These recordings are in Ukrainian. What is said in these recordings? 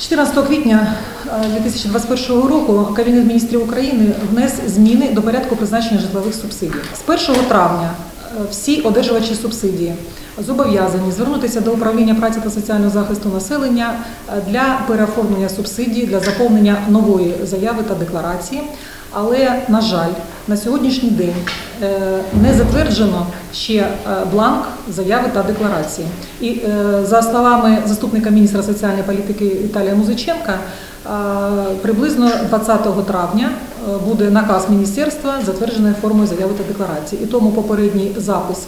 14 квітня е, 2021 року Кабінет міністрів України внес зміни до порядку призначення житлових субсидій. З 1 травня е, всі одержувачі субсидії зобов'язані звернутися до управління праці та соціального захисту населення е, для переоформлення субсидій для заповнення нової заяви та декларації. Але, на жаль, на сьогоднішній день е, не затверджено ще е, бланк заяви та декларації. І е, за словами заступника міністра соціальної політики Віталія Музиченка, приблизно 20 травня буде наказ міністерства затвердженої формою заяви та декларації. І тому попередній запис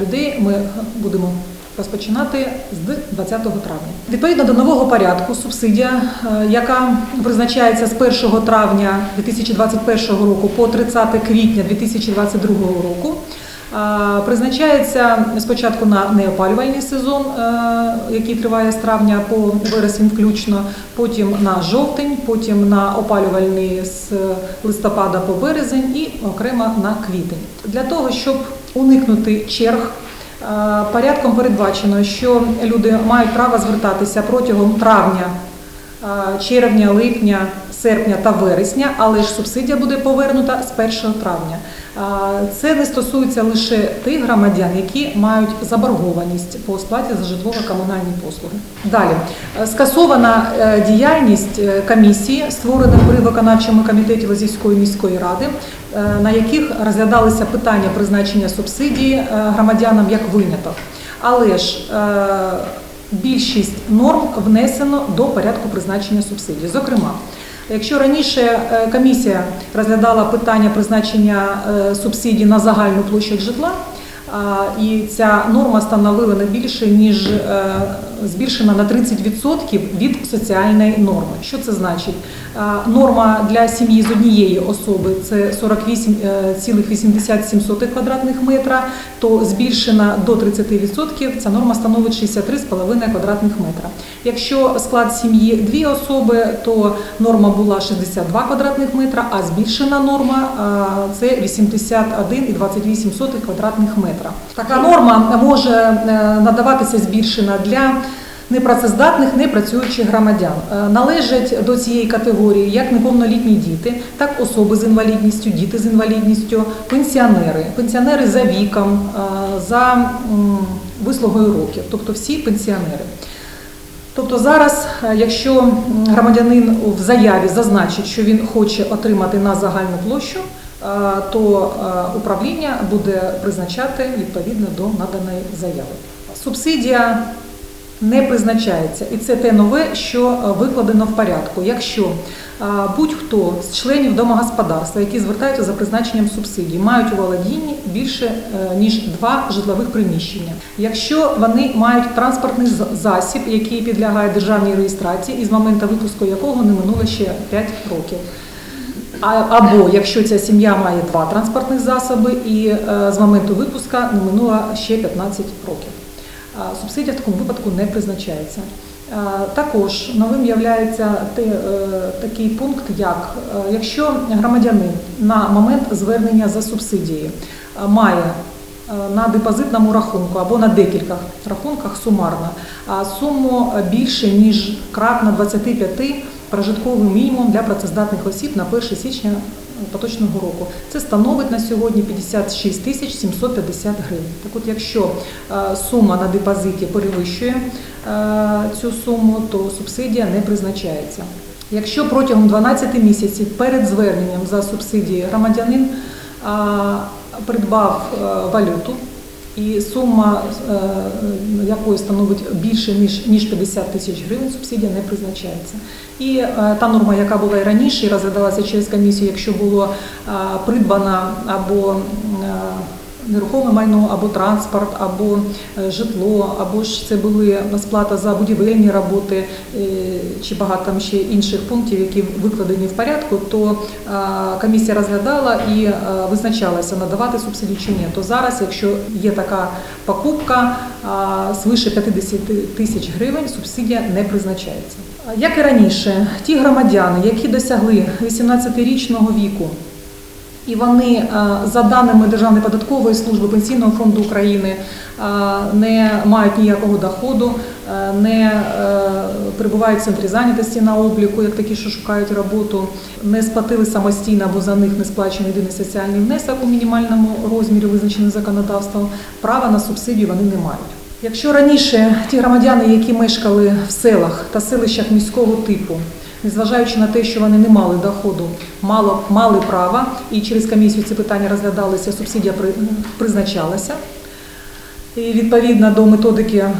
людей ми будемо розпочинати з 20 травня. Відповідно до нового порядку, субсидія, е, яка призначається з 1 травня 2021 року по 30 квітня 2022 року, е, призначається спочатку на неопалювальний сезон, е, який триває з травня по вересень включно, потім на жовтень, потім на опалювальний з листопада по березень і окремо на квітень. Для того, щоб уникнути черг Порядком передбачено, що люди мають право звертатися протягом травня, е, червня, липня, серпня та вересня, але ж субсидія буде повернута з 1 травня. Е, Це не стосується лише тих громадян, які мають заборгованість по сплаті за житлово-комунальні послуги. Далі Е, скасована е, діяльність е, комісії, створених при виконавчому комітеті Лозівської міської ради, е, на яких розглядалися питання призначення субсидії е, громадянам як виняток. Але ж е, більшість норм внесено до порядку призначення субсидій. Зокрема, якщо раніше е, комісія розглядала питання призначення е, субсидій на загальну площадь житла, і ця норма становила не більше ніж е, збільшена на 30% від соціальної норми. Що це значить? Норма для сім'ї з однієї особи це 48,87 квадратних метра, то збільшена до 30%, ця норма становить 63,5 квадратних метра. Якщо склад сім'ї дві особи, то норма була 62 квадратних метра, а збільшена норма це 81,28 квадратних метра. Така норма може е, надаватися збільшена для непрацездатних, непрацюючих громадян. Е, Належать до цієї категорії як неповнолітні діти, так особи з інвалідністю, діти з інвалідністю, пенсіонери, пенсіонери за віком, е, за вислугою років, тобто всі пенсіонери. Тобто зараз, якщо громадянин в заяві зазначить, що він хоче отримати на загальну площу, то е, управління буде призначати відповідно до наданої заяви. Субсидія не призначається, і це те нове, що е, викладено в порядку. Якщо е, будь-хто з членів домогосподарства, які звертаються за призначенням субсидій, мають у володінні більше е, ніж два житлових приміщення. Якщо вони мають транспортний засіб, який підлягає державній реєстрації, і з моменту випуску якого не минуло ще 5 років. Або якщо ця сім'я має два транспортних засоби і е, з моменту випуска не минуло ще 15 років. Субсидія в такому випадку не призначається. Також новим є такий пункт, як е, якщо громадянин на момент звернення за субсидією е, має е, на депозитному рахунку або на декілька рахунках сумарно суму е, більше ніж кратно 25 прожитковий мінімум для працездатних осіб на 1 січня поточного року. Це становить на сьогодні 56 тисяч 750 гривень. Так от, якщо е, сума на депозиті перевищує е, цю суму, то субсидія не призначається. Якщо протягом 12 місяців перед зверненням за субсидією громадянин е, придбав валюту, і сума е, якої становить більше ніж ніж 50 тисяч гривень, субсидія не призначається. І е, та норма, яка була і раніше, і розглядалася через комісію, якщо було придбано придбана або е, нерухоме майно, або транспорт, або е, житло, або ж це були сплата за будівельні роботи, е, чи багато там ще інших пунктів, які викладені в порядку, то е, комісія розглядала і визначалася, надавати субсидію чи ні. То зараз, якщо є така покупка свише 50 тисяч гривень, субсидія не призначається. Як і раніше, ті громадяни, які досягли 18-річного віку, і вони е, за даними Державної податкової служби Пенсійного фонду України е, не мають ніякого доходу, е, не перебувають в центрі зайнятості на обліку, як такі, що шукають роботу, не сплатили самостійно або за них не сплачений єдиний соціальний внесок у мінімальному розмірі, визначеним законодавством, права на субсидію вони не мають. Якщо раніше ті громадяни, які мешкали в селах та селищах міського типу, незважаючи на те, що вони не мали доходу, мало, мали права, і через комісію ці питання розглядалися, субсидія призначалася. І відповідно до методики е,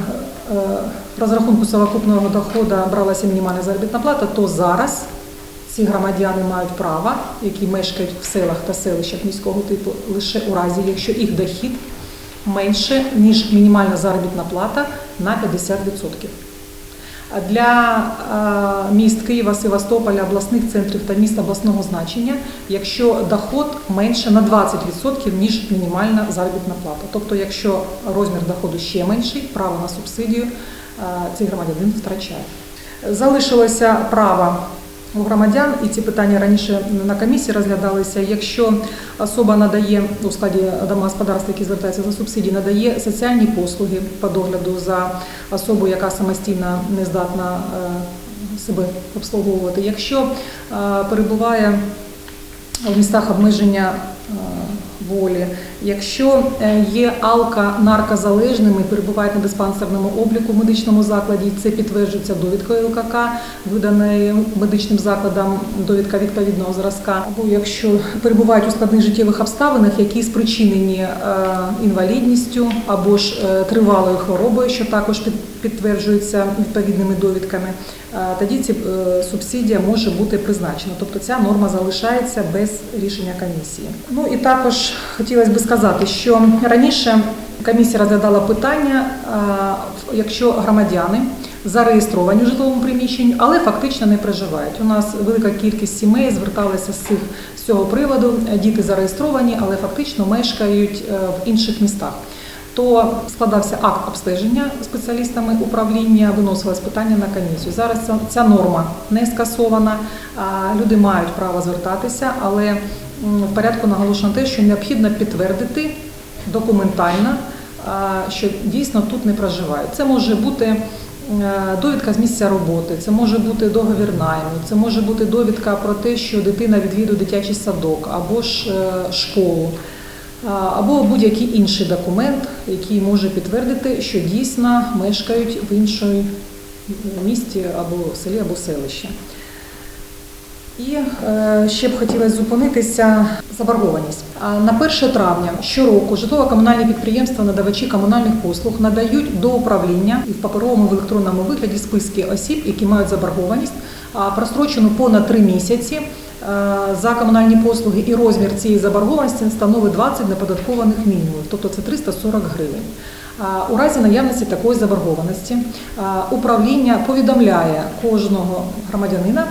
розрахунку совокупного доходу бралася мінімальна заробітна плата, то зараз ці громадяни мають право, які мешкають в селах та селищах міського типу, лише у разі, якщо їх дохід менше, ніж мінімальна заробітна плата на 50%. Для міст Києва, Севастополя, обласних центрів та міст обласного значення, якщо доход менше на 20%, ніж мінімальна заробітна плата. Тобто, якщо розмір доходу ще менший, право на субсидію цей громадянин втрачає. Залишилося право у громадян, і ці питання раніше на комісії розглядалися. Якщо особа надає у складі домогосподарства, які звертаються за субсидії, надає соціальні послуги по догляду за особою, яка самостійно не здатна е, себе обслуговувати. Якщо е, перебуває в містах обмеження е, волі, якщо е, є алка-наркозалежними, перебувають на диспансерному обліку в медичному закладі, це підтверджується довідкою ЛКК, виданою медичним закладом, довідка відповідного зразка. Або якщо перебувають у складних життєвих обставинах, які спричинені е, інвалідністю або ж е, тривалою хворобою, що також під- підтверджується відповідними довідками, тоді ці е, субсидія може бути призначена. Тобто ця норма залишається без рішення комісії. Ну і також хотілося б сказати, що раніше комісія розглядала питання, якщо громадяни зареєстровані в житловому приміщенні, але фактично не проживають. У нас велика кількість сімей зверталися з цих з цього приводу. Діти зареєстровані, але фактично мешкають е, в інших містах. То складався акт обстеження спеціалістами управління, виносилось питання на комісію. Зараз ця, норма не скасована. Люди мають право звертатися, але в порядку наголошено те, що необхідно підтвердити документально, що дійсно тут не проживають. Це може бути довідка з місця роботи, це може бути договір найму, це може бути довідка про те, що дитина відвідує дитячий садок або ж е, школу. Або будь-який інший документ, який може підтвердити, що дійсно мешкають в іншому місті або селі, або селищі. І е, ще б хотілося зупинитися заборгованість. На 1 травня щороку житлово-комунальні підприємства, надавачі комунальних послуг надають до управління і в паперовому в електронному вигляді списки осіб, які мають заборгованість, а прострочену понад 3 місяці за комунальні послуги і розмір цієї заборгованості становить 20 неподаткованих мінімумів, тобто це 340 гривень. У разі наявності такої заборгованості управління повідомляє кожного громадянина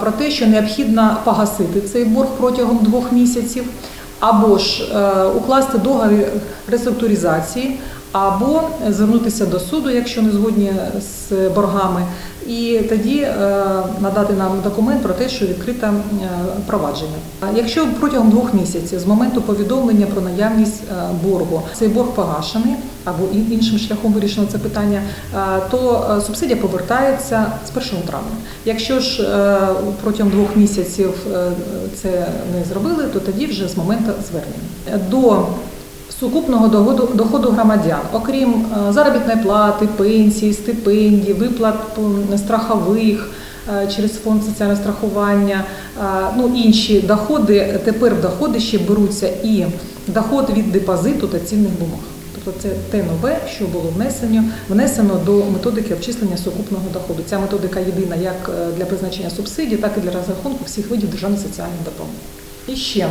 про те, що необхідно погасити цей борг протягом двох місяців, або ж е, укласти договір реструктуризації, або звернутися до суду, якщо не згодні з боргами, і тоді е, надати нам документ про те, що відкрите е, провадження. Якщо протягом двох місяців з моменту повідомлення про наявність е, боргу цей борг погашений або іншим шляхом вирішено це питання, то субсидія повертається з 1 травня. Якщо ж протягом двох місяців це не зробили, то тоді вже з моменту звернення. До сукупного доходу, доходу громадян, окрім е, заробітної плати, пенсії, стипендій, виплат страхових е, через фонд соціального страхування, е, ну інші доходи, тепер в доходи ще беруться і доход від депозиту та цінних бумаг. Тобто це те нове, що було внесено, внесено до методики обчислення сукупного доходу. Ця методика єдина як для призначення субсидій, так і для розрахунку всіх видів державної соціальної допомоги. І ще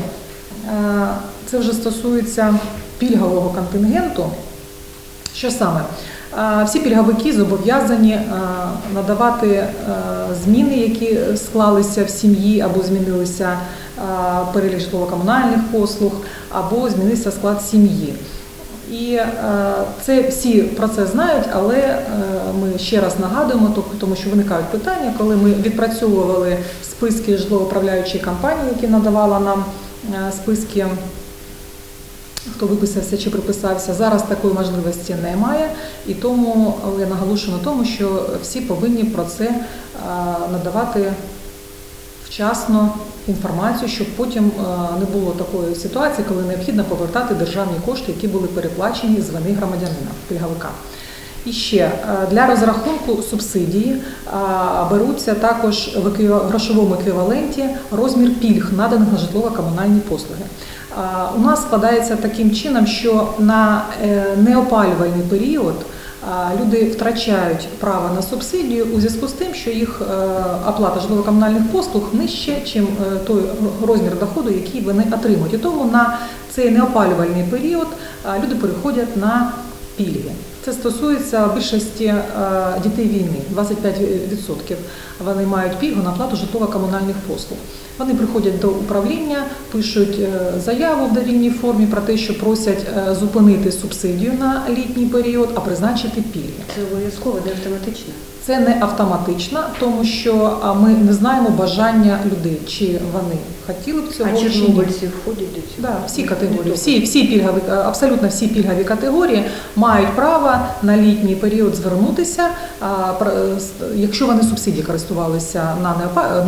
це вже стосується пільгового контингенту. Що саме? Всі пільговики зобов'язані надавати зміни, які склалися в сім'ї або змінилися перелік житлово-комунальних послуг, або змінився склад сім'ї. І це всі про це знають, але ми ще раз нагадуємо, то- тому що виникають питання, коли ми відпрацьовували списки житлово-управляючої компанії, які надавала нам списки хто виписався чи приписався. Зараз такої можливості немає, і тому я наголошую на тому, що всі повинні про це надавати вчасно інформацію, щоб потім не було такої ситуації, коли необхідно повертати державні кошти, які були переплачені з вини громадянина пільговика. І ще е, для розрахунку субсидії е, беруться також в грошовому еквіваленті розмір пільг, наданих на житлово-комунальні послуги. Е, У нас складається таким чином, що на е, неопалювальний період е, люди втрачають право на субсидію у зв'язку з тим, що їх е, оплата житлово-комунальних послуг нижче, ніж той розмір доходу, який вони отримують. І тому на цей неопалювальний період е, люди переходять на пільги. Це стосується більшості е, дітей війни, 25% вони мають пільгу на оплату житлово-комунальних послуг. Вони приходять до управління, пишуть е, заяву в довільній формі про те, що просять е, зупинити субсидію на літній період, а призначити пільги. Це обов'язково, не автоматично. Це не автоматично, тому що ми не знаємо бажання людей, чи вони хотіли б цього А чорнобильці входять до цього? Да, всі категорії, всі, всі пільгові, е, абсолютно всі пільгові категорії мають право на літній період звернутися, е, якщо вони субсидії користувалися на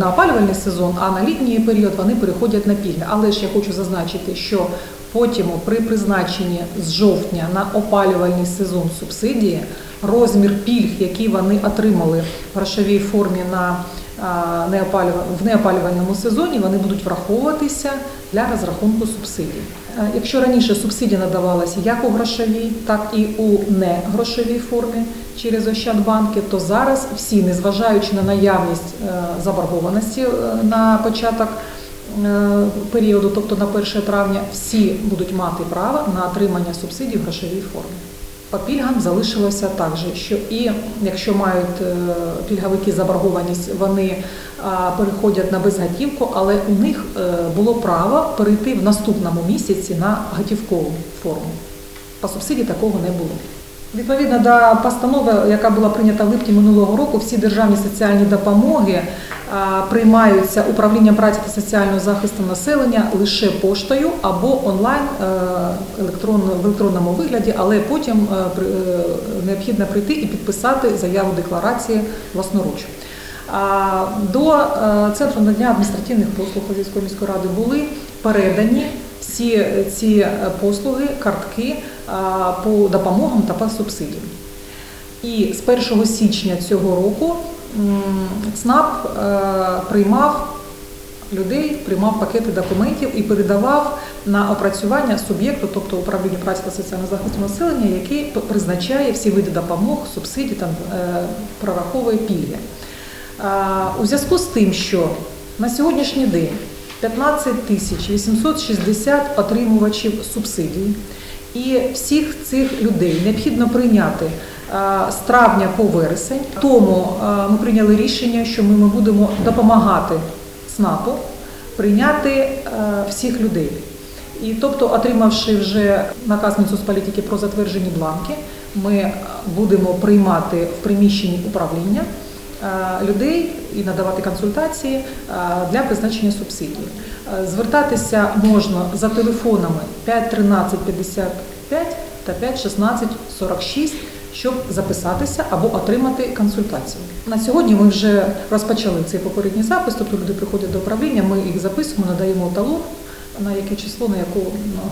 на опалювальний сезон, а на літній період вони переходять на пільги. Але ж я хочу зазначити, що потім при призначенні з жовтня на опалювальний сезон субсидії розмір пільг, які вони отримали в грошовій формі на в неопалювальному сезоні, вони будуть враховуватися для розрахунку субсидій. Якщо раніше субсидія надавалася як у грошовій, так і у негрошовій формі через Ощадбанки, то зараз всі, незважаючи на наявність е, заборгованості е, на початок е, періоду, тобто на 1 травня, всі будуть мати право на отримання субсидій в грошовій формі. По пільгам залишилося так же, що і якщо мають е, пільговики заборгованість, вони переходять на безготівку, але у них е, було право перейти в наступному місяці на готівкову форму. По субсидії такого не було. Відповідно до постанови, яка була прийнята в липні минулого року, всі державні соціальні допомоги приймаються управлінням праці та соціального захисту населення лише поштою або онлайн е, в електронному вигляді, але потім е, е, необхідно прийти і підписати заяву декларації власноруч. До е, центру надання адміністративних послуг Лозівської міської ради були передані всі ці е, послуги, картки по допомогам та по субсидіям. І з 1 січня цього року ЦНАП е, приймав людей, приймав пакети документів і передавав на опрацювання суб'єкту, тобто управлінню праці та соціального захисту населення, який призначає всі види допомог, субсидій та е, прораховує пільги. У зв'язку з тим, що на сьогоднішній день 15 тисяч 860 отримувачів субсидій, і всіх цих людей необхідно прийняти з травня по вересень. Тому ми прийняли рішення, що ми будемо допомагати ЦНАПу прийняти е, всіх людей. І тобто, отримавши вже наказ Мінсоцполітики про затверджені бланки, ми е, будемо приймати в приміщенні управління е, людей і надавати консультації е, для призначення субсидій. Е, Звертатися можна за телефонами 5 13 55 та 5 16 46 щоб записатися або отримати консультацію. На сьогодні ми вже розпочали цей попередній запис, тобто люди приходять до управління, ми їх записуємо, надаємо талон, на яке число, на яку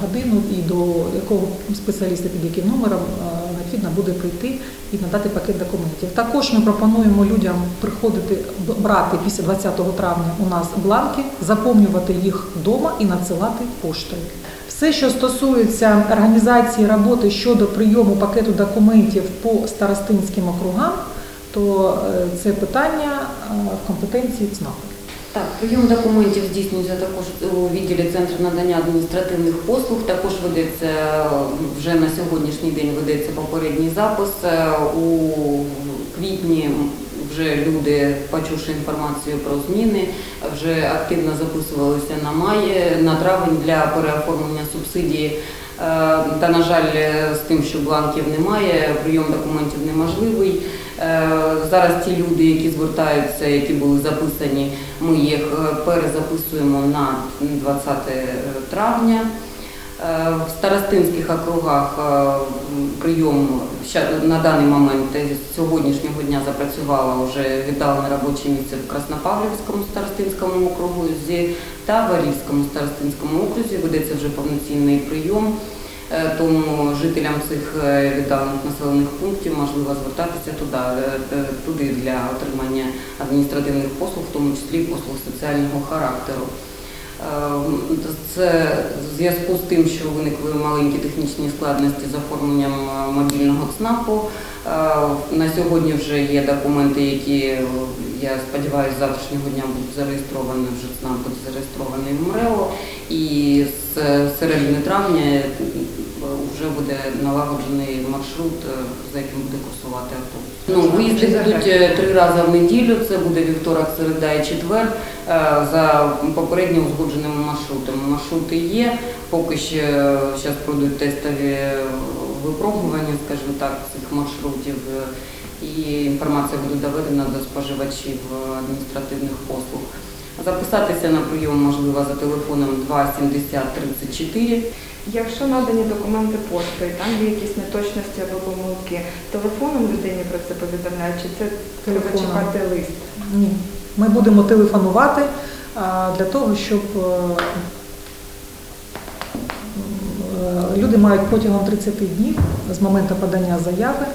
годину і до якого спеціаліста під яким номером е, необхідно буде прийти і надати пакет документів. Також ми пропонуємо людям приходити брати після 20 травня у нас бланки, заповнювати їх вдома і надсилати поштою. Все, що стосується організації роботи щодо прийому пакету документів по старостинським округам, то е, це питання е, в компетенції ЦНАПу. Так, прийом документів здійснюється також у відділі Центру надання адміністративних послуг. Також ведеться вже на сьогоднішній день ведеться попередній запис. Е, У квітні вже люди, почувши інформацію про зміни, вже активно записувалися на май, на травень для переоформлення субсидії. Е, Та, на жаль, з тим, що бланків немає, прийом документів неможливий. Е, Зараз ті люди, які звертаються, які були записані, ми їх е, перезаписуємо на 20 травня. Е, В старостинських округах прийом на даний момент з сьогоднішнього дня запрацювало вже віддалене робоче місце в Краснопавлівському старостинському окрузі та в старостинському окрузі. Ведеться вже повноцінний прийом. Е, Тому жителям цих е, віддалених населених пунктів можливо звертатися туди, е, туди для отримання адміністративних послуг, в тому числі послуг соціального характеру. Це в зв'язку з тим, що виникли маленькі технічні складності з оформленням мобільного ЦНАПу. На сьогодні вже є документи, які, я сподіваюся, з завтрашнього дня будуть зареєстровані вже ЦНАП буде зареєстрований в МРЕО. І з середини травня вже буде налагоджений маршрут, е, за яким буде курсувати автобус. Ну, виїзди будуть е, три рази в неділю. Це буде вівторок, середа і четвер е, за попередньо узгодженими маршрутами. Маршрути є, поки ще зараз пройдуть тестові випробування, скажімо так, цих маршрутів. І інформація буде доведена до споживачів адміністративних послуг. Записатися на прийом можливо за телефоном 2 70 34 Якщо надані документи поштою, там є якісь неточності або помилки, телефоном людині про це повідомляють, чи це треба чекати лист? Ні. Ми будемо телефонувати для того, щоб е, е, люди мають протягом 30 днів з моменту подання заяви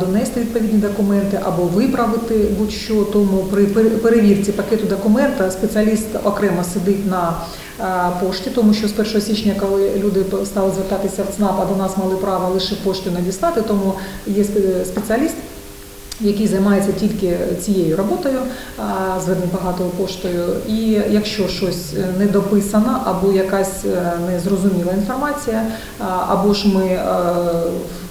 донести відповідні документи або виправити будь-що. Тому при пер- перевірці пакету документа спеціаліст окремо сидить на пошті, тому що з 1 січня, коли люди стали звертатися в ЦНАП, а до нас мали право лише поштою надіслати, тому є спеціаліст який займається тільки цією роботою, а, звернень багатою поштою. І якщо щось е, не дописано, або якась е, незрозуміла інформація, або ж ми е,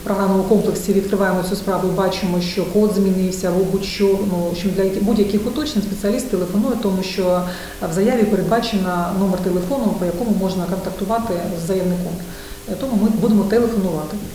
програмному комплексі відкриваємо цю справу бачимо, що код змінився, або будь-що, ну, що для будь-яких уточнень спеціаліст телефонує, тому що в заяві передбачено номер телефону, по якому можна контактувати з заявником. Тому ми будемо телефонувати.